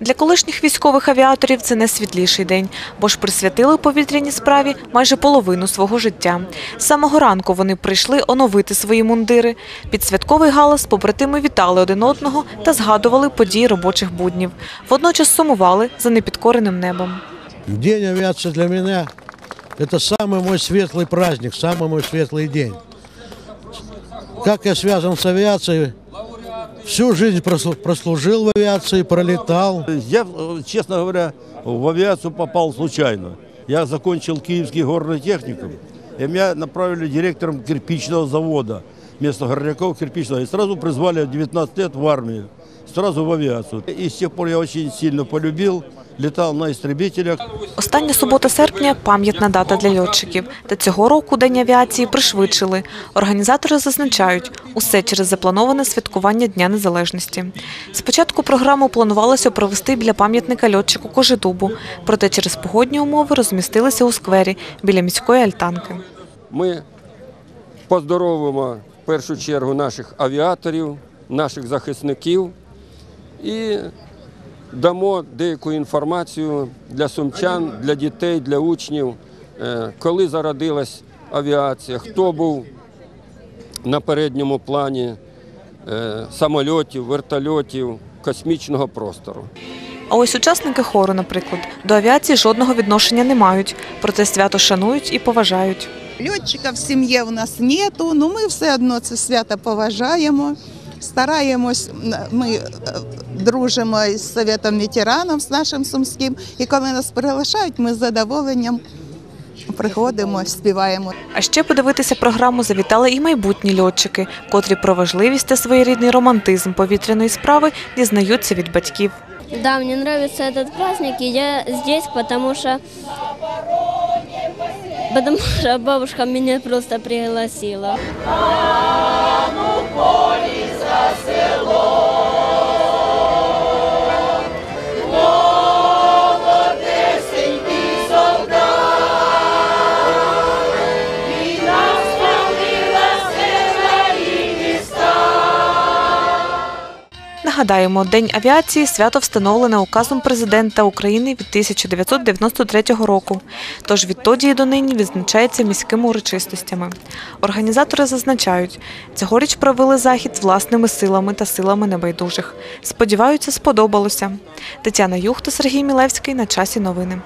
Для колишніх військових авіаторів це найсвітліший день, бо ж присвятили повітряній справі майже половину свого життя. З самого ранку вони прийшли оновити свої мундири. Під святковий галас побратими вітали один одного та згадували події робочих буднів. Водночас сумували за непідкореним небом. День авиации для меня – это самый мой светлый праздник, самый мой светлый день. Как я связан с авиацией? Всю жизнь прослу- прослужил в авиации, пролетал. Я, честно говоря, в авиацию попал случайно. Я закончил Киевский горный техникум, и меня направили директором кирпичного завода вместо Горняков кирпичного. И сразу призвали в 19 лет в армию, сразу в авиацию. И с тех пор я очень сильно полюбил, летал на истребителях. Остання субота серпня – пам'ятна дата для льотчиків. Та цього року День авіації пришвидшили. Організатори зазначають – усе через заплановане святкування Дня Незалежності. Спочатку програму планувалося провести біля пам'ятника льотчику Кожедубу, проте через погодні умови розмістилися у сквері біля міської альтанки. Ми поздоровимо в першу чергу наших авіаторів, наших захисників і дамо деяку інформацію для сумчан, для дітей, для учнів, е, коли зародилась авіація, хто був на передньому плані е, самольотів, вертольотів, космічного простору. А ось учасники хору, наприклад, до авіації жодного відношення не мають, проте свято шанують і поважають. Льотчика в сім'ї у нас нету, але ми все одно це свято поважаємо. Стараємось, ми е, дружимо із Советом ветеранів, з нашим сумським. І коли нас приглашають, ми з задоволенням приходимо, співаємо. А ще подивитися програму завітали і майбутні льотчики, котрі про важливість та своєрідний романтизм повітряної справи дізнаються від батьків. Да, мне нравится этот праздник, и я здесь, потому что потому что бабушка меня просто пригласила. hacer. Нагадаємо, День авіації свято встановлене указом президента України від 1993 року. Тож відтоді і донині відзначається міськими урочистостями. Організатори зазначають, цьогоріч провели захід власними силами та силами небайдужих. Сподіваються, сподобалося. Тетяна Юхта, Сергій Мілевський на часі новини.